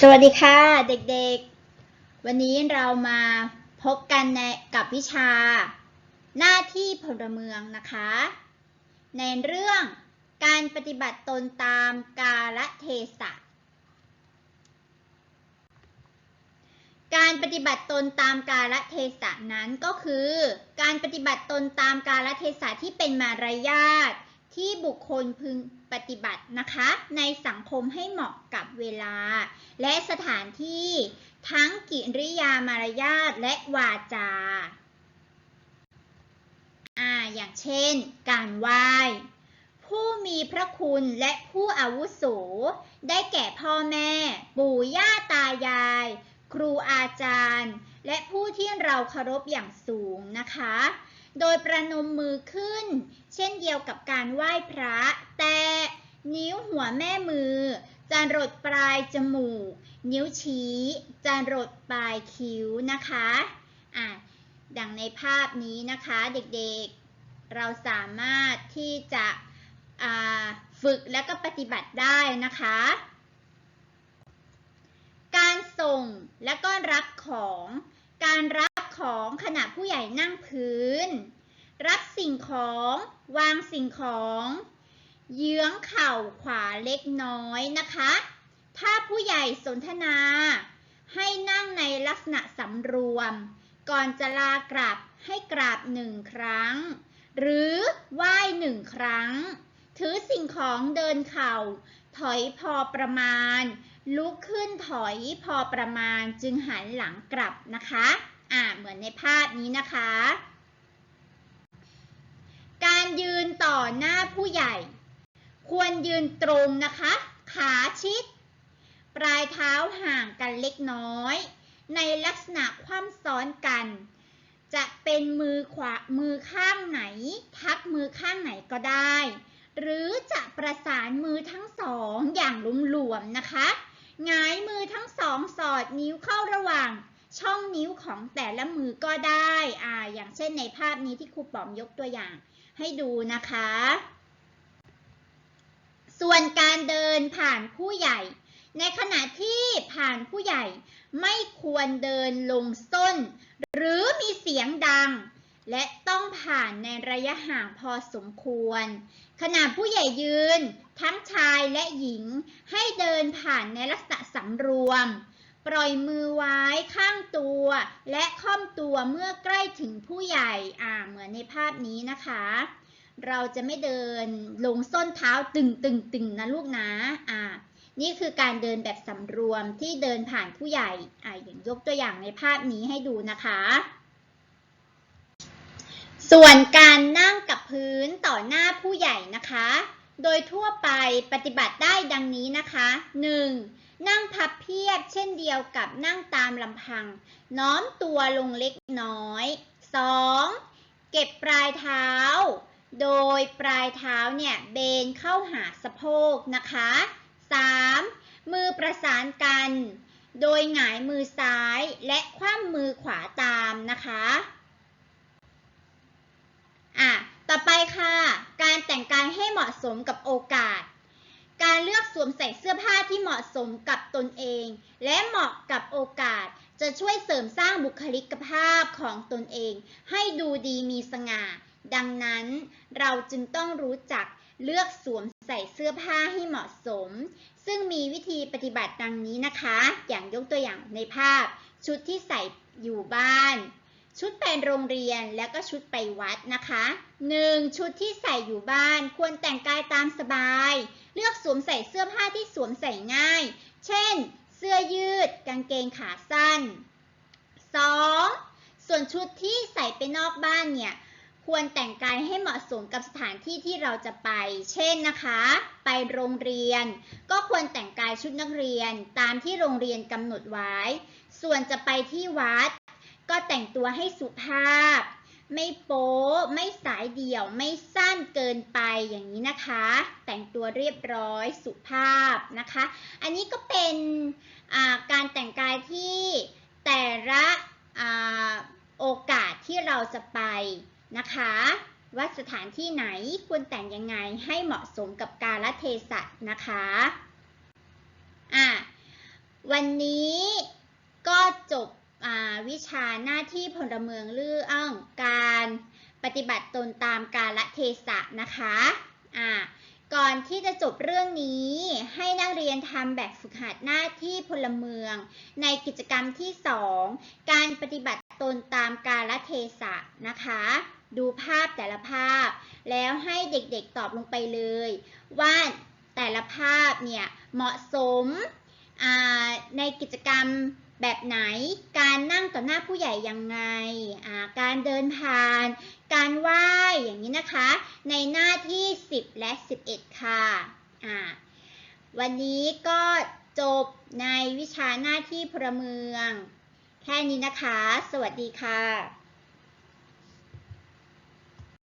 สวัสดีค่ะเด็กๆ วันนี้เรามาพบกันในกับวิชา หน้าที่พลเมืองนะคะ ในเรื่องการปฏิบัติตนตามกาลเทศะ การปฏิบัติตนตามกาลเทศะนั้นก็คือ การปฏิบัติตนตามกาลเทศะที่เป็นมารยาท ที่บุคคลพึงปฏิบัตินะคะ ในสังคมให้เหมาะกับเวลา และสถานที่ทั้งกิริยามารยาทและวาจาอ่าอย่างเช่น การไหว้ผู้มีพระคุณและผู้อาวุโส ได้แก่พ่อแม่ ปู่ย่าตายาย ครูอาจารย์ และผู้ที่เราเคารพอย่างสูงนะคะ โดยประนมมือขึ้น เช่นเดียวกับการไหว้พระ แต่นิ้วหัวแม่มือ จะรดปลายจมูก นิ้วชี้จะรดปลายคิ้วนะคะอะดังในภาพนี้นะคะเด็กๆ เราสามารถที่จะฝึกและก็ปฏิบัติได้นะคะ การส่งและก็รับของ การรับ ของขณะผู้ใหญ่นั่งพื้น รับสิ่งของ วางสิ่งของ เยื้องเข่าขวาเล็กน้อยนะคะ ถ้าผู้ใหญ่สนทนา ให้นั่งในลักษณะสำรวม ก่อนจะลากราบให้กราบหนึ่งครั้ง หรือไหว้หนึ่งครั้ง ถือสิ่งของเดินเข่า ถอยพอประมาณลุกขึ้นถอยพอประมาณจึงหันหลังกลับนะคะ อ่าเหมือนในภาพนี้นะคะ การยืนต่อหน้าผู้ใหญ่ ควรยืนตรงนะคะ ขาชิด ปลายเท้าห่างกันเล็กน้อย ในลักษณะคว่ำซ้อนกัน จะเป็นมือขวามือข้างไหน ทักมือข้างไหนก็ได้ หรือจะประสานมือทั้งสองอย่างหลวมๆนะคะหงายมือทั้งสองสอดนิ้วเข้าระหว่าง ช่องนิ้วของแต่ละมือก็ได้อ่าอย่างเช่นในภาพนี้ที่ครูป๋อมยกตัวอย่างให้ดูนะคะ ส่วนการเดินผ่านผู้ใหญ่ ในขณะที่ผ่านผู้ใหญ่ไม่ควรเดินลงส้น หรือมีเสียงดัง และต้องผ่านในระยะห่างพอสมควร ขณะผู้ใหญ่ยืน ทั้งชายและหญิงให้เดินผ่านในลักษณะสำรวม ปล่อยมือไว้ข้างตัว และค่อมตัวเมื่อใกล้ถึงผู้ใหญ่ อ่า เหมือนในภาพนี้นะคะ เราจะไม่เดินลงส้นเท้าตึงตึงตึงนะลูกนะ อ่า นี่คือการเดินแบบสำรวมที่เดินผ่านผู้ใหญ่ อ่าอย่างยกตัวอย่างในภาพนี้ให้ดูนะคะ ส่วนการนั่งกับพื้นต่อหน้าผู้ใหญ่นะคะ โดยทั่วไปปฏิบัติได้ดังนี้นะคะ 1. นั่งพับเพียบเช่นเดียวกับนั่งตามลำพัง น้อมตัวลงเล็กน้อย 2. เก็บปลายเท้า โดยปลายเท้าเนี่ยเบนเข้าหาสะโพกนะคะ 3. มือประสานกัน โดยหงายมือซ้ายและคว่ำมือขวาตามนะคะอะต่อไปค่ะ การแต่งกายให้เหมาะสมกับโอกาส การเลือกสวมใส่เสื้อผ้าที่เหมาะสมกับตนเอง และเหมาะกับโอกาส จะช่วยเสริมสร้างบุคลิกภาพของตนเอง ให้ดูดีมีสง่า ดังนั้นเราจึงต้องรู้จักเลือกสวมใส่เสื้อผ้าให้เหมาะสม ซึ่งมีวิธีปฏิบัติดังนี้นะคะ อย่างยกตัวอย่างในภาพ ชุดที่ใส่อยู่บ้าน ชุดไปโรงเรียนแล้วก็ชุดไปวัดนะคะ 1. ชุดที่ใส่อยู่บ้านควรแต่งกายตามสบาย เลือกสวมใส่เสื้อผ้าที่สวมใส่ง่าย เช่น เสื้อยืด กางเกงขาสั้น 2. ส่วนชุดที่ใส่ไปนอกบ้านเนี่ย ควรแต่งกายให้เหมาะสมกับสถานที่ที่เราจะไป เช่นนะคะ ไปโรงเรียน ก็ควรแต่งกายชุดนักเรียนตามที่โรงเรียนกำหนดไว้ ส่วนจะไปที่วัด ก็แต่งตัวให้สุภาพ ไม่โป๊ไม่สายเดี่ยว ไม่สั้นเกินไปอย่างนี้นะคะ แต่งตัวเรียบร้อยสุภาพนะคะ อันนี้ก็เป็นการแต่งกายที่แต่ละอโอกาสที่เราจะไปนะคะ ว่าสถานที่ไหนควรแต่งยังไงให้เหมาะสมกับกาลเทศะนะคะอะวันนี้ก็จบ วิชาหน้าที่พลเมืองเรื่องการปฏิบัติตนตามกาลเทศะนะคะอ่าก่อนที่จะจบเรื่องนี้ให้นักเรียนทำแบบฝึกหัดหน้าที่พลเมือง ในกิจกรรมที่ 2 การปฏิบัติตนตามกาลเทศะนะคะ ดูภาพแต่ละภาพ แล้วให้เด็กๆตอบลงไปเลย ว่าแต่ละภาพเนี่ยเหมาะสม ในกิจกรรมแบบไหน การนั่งต่อหน้าผู้ใหญ่ยังไง การเดินผ่าน การไหว้อย่างนี้นะคะ ในหน้าที่ 10 และ 11 ค่ะอ่าวันนี้ก็จบในวิชาหน้าที่พลเมือง แค่นี้นะคะ สวัสดีค่ะ